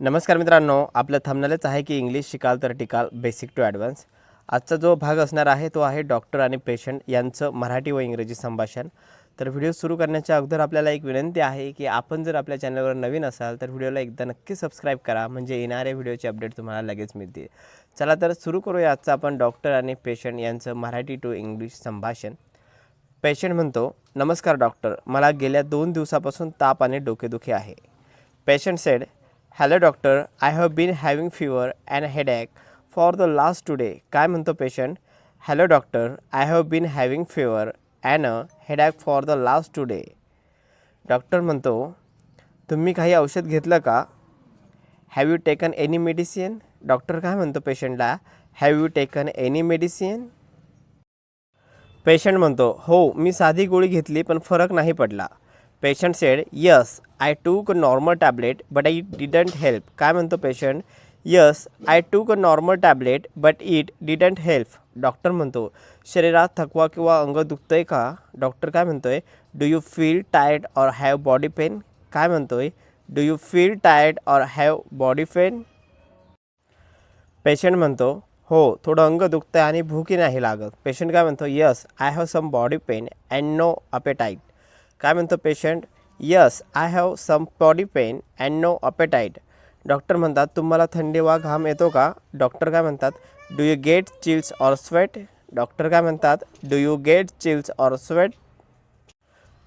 नमस्कार मित्रांनो आपलं थंबनेलच आहे की इंग्लिश शिकाल तर टिकाल बेसिक टू ॲडव्हान्स आजचा जो भाग असणार आहे तो आहे डॉक्टर आणि पेशंट यांचं मराठी व इंग्रजी संभाषण. तर व्हिडिओ सुरू करण्याच्या अगोदर आपल्याला एक विनंती आहे की आपण जर आपल्या चॅनलवर नवीन असाल तर व्हिडिओला एकदा नक्की सबस्क्राईब करा म्हणजे येणाऱ्या व्हिडिओचे अपडेट तुम्हाला लगेच मिळतील. चला तर सुरू करूया आजचं आपण डॉक्टर आणि पेशंट यांचं मराठी टू इंग्लिश संभाषण. पेशंट म्हणतो नमस्कार डॉक्टर मला गेल्या दोन दिवसापासून ताप आणि डोकेदुखी आहे. Patient said hello doctor I have been having fever and headache for the last two day काय म्हणतो patient hello doctor I have been having fever and a headache for the last two day doctor म्हणतो तुम्ही काही औषध घेतलं का? Have you taken any medicine doctor काय म्हणतो पेशंटला have you taken any medicine patient म्हणतो हो मी साधी गोळी घेतली पण फरक नाही पडला. Patient said yes I took normal tablet but it didn't help काय म्हणतो patient yes I took a normal tablet but it didn't help doctor म्हणतो शरीरात थकवा किंवा अंग दुखतंय का? डॉक्टर काय म्हणतो आहे do you feel tired or have body pain काय म्हणतो आहे do you feel tired or have body pain patient म्हणतो हो थोडं अंग दुखतं आहे आणि भूकही नाही लागत. पेशंट काय म्हणतो yes I have some body pain and no appetite काय म्हणतो patient yes I have some body pain and no appetite doctor म्हणतात तुम्हाला थंडी वा घाम येतो का? डॉक्टर काय म्हणतात do you get chills or sweat doctor काय म्हणतात do you get chills or sweat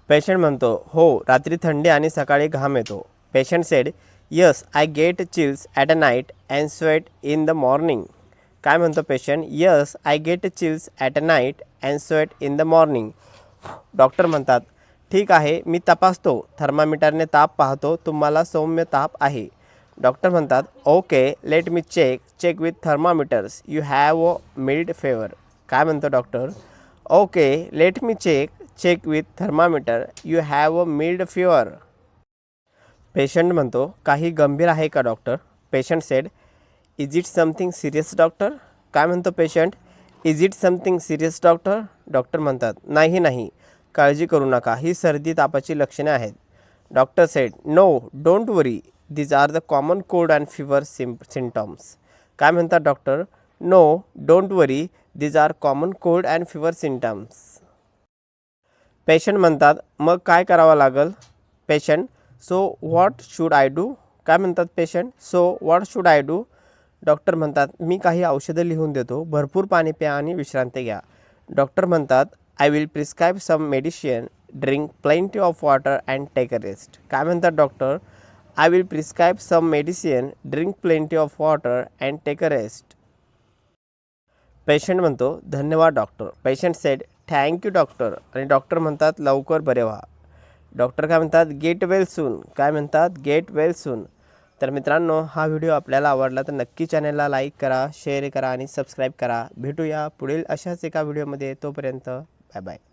patient म्हणतो हो रात्री थंडी आणि सकाळी घाम येतो. Patient said yes I get chills at a night and sweat in the morning काय म्हणतो patient yes I get chills at a night and sweat in the morning doctor म्हणतात ठीक आहे, मी तपासतो. थर्मामीटरने ताप पाहतो. तुम्हाला सौम्य ताप आहे. डॉक्टर म्हणतात, okay let me check check with thermometers you have a mild fever काय म्हणतो doctor? Okay let me check check with thermometer you have a mild fever patient म्हणतो, काही गंभीर आहे का doctor? Patient said is it something serious doctor काय म्हणतो patient? Is it something serious doctor doctor म्हणतात, नाही नाही. काळजी करू नका. ही सर्दी तापाची लक्षणे आहेत. Doctor said no don't worry these are the common cold and fever sim symptoms काय म्हणतात doctor? No don't worry these are common cold and fever symptoms patient म्हणतात मग काय करावं लागेल? Patient so what should I do काय म्हणतात patient? So what should I do doctor म्हणतात मी काही औषधं लिहून देतो. भरपूर पाणी प्या आणि विश्रांती घ्या. डॉक्टर म्हणतात I will prescribe some medicine drink plenty of water and take a rest काय म्हणतात doctor I will prescribe some medicine drink plenty of water and take a rest patient म्हणतो धन्यवाद doctor patient said thank you doctor आणि doctor म्हणतात लवकर बरे व्हा. Doctor काय म्हणतात गेट वेल सून काय म्हणतात गेट वेल सून तर मित्रांनो हा व्हिडिओ आपल्याला आवडला तर नक्की चॅनलला लाईक करा शेअर करा आणि सबस्क्राईब करा. भेटूया पुढील अशाच एका व्हिडिओमध्ये तोपर्यंत. 拜拜。